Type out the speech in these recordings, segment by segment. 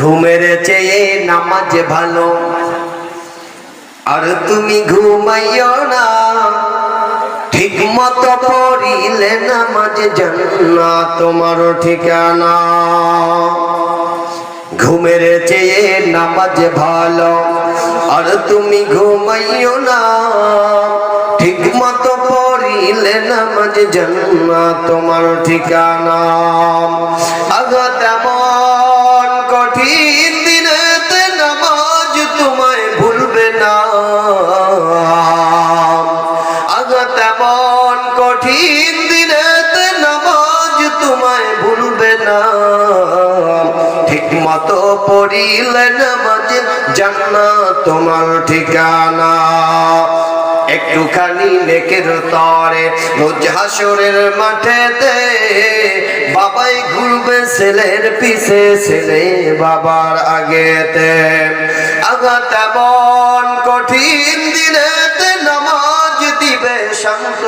ঘুমের চেয়ে নামাজ ভালো। আর তুমি ঘুমাইও না। ঠিক মতো পড়িলে নামাজ জান্না তোমার ঠিকানা। ঘুমের চেয়ে নামাজ ভালো। আর তুমি ঘুমাইও না। ঠিক মতো পড়িলে নামাজ জান্না তোমার ঠিকানা। আগা কঠিন দিনেতে নামাজ তোমায় ভুলবে না। ঠিক মতো পড়িলে নামাজ জান্না তোমার ঠিকানা। একটুখানি তরে মাঠেতে বাবাই ঘুরবে ছেলের পিছে, ছেলে বাবার আগেতে। আগা তেমন কঠিন দিনেতে নামাজ দিবে সান্ত্বনা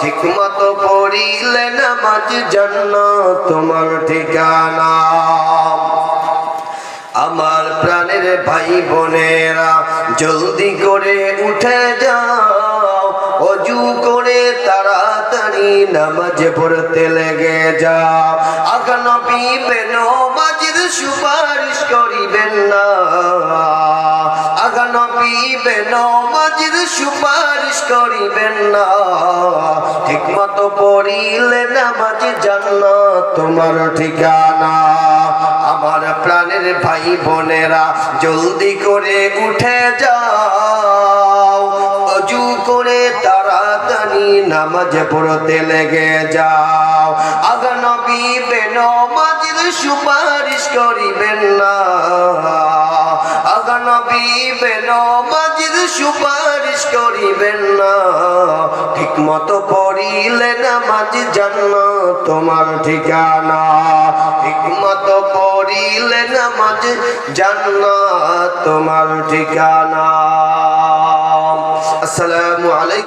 ঠিক মতো পড়িলে নামাজ জন্য তোমার ঠিকানা। আমার প্রাণের ভাই বোনেরা, জলদি করে উঠে যাও, অজু করে তাড়াতাড়ি নামাজ পড়তে লেগে যাও। আগানো পিবেন মাঝির সুপারিশ করিবেন না। পিবেন মাঝির সুপারিশ করিবেন না। ঠিক মতো পড়িলে নামাজ জান্না তোমার ঠিকানা। আমার প্রাণের ভাই বোনেরা, জলদি করে উঠে যাও। অজু করে তাড়াতাড়ি নামাজ পড়তে লেগে যাও। আগা নবী বেন মাজির সুপারিশ করিবেন না। নবী বেন মাজির সুপারিশ করিবেন না। ঠিক মতো পড়িলে নামাজ জান্ন তোমার ঠিকানা। ঠিক মতো পড়িলে নামাজ জান্ন তোমার ঠিকানা। আসসালামু আলাইকুম।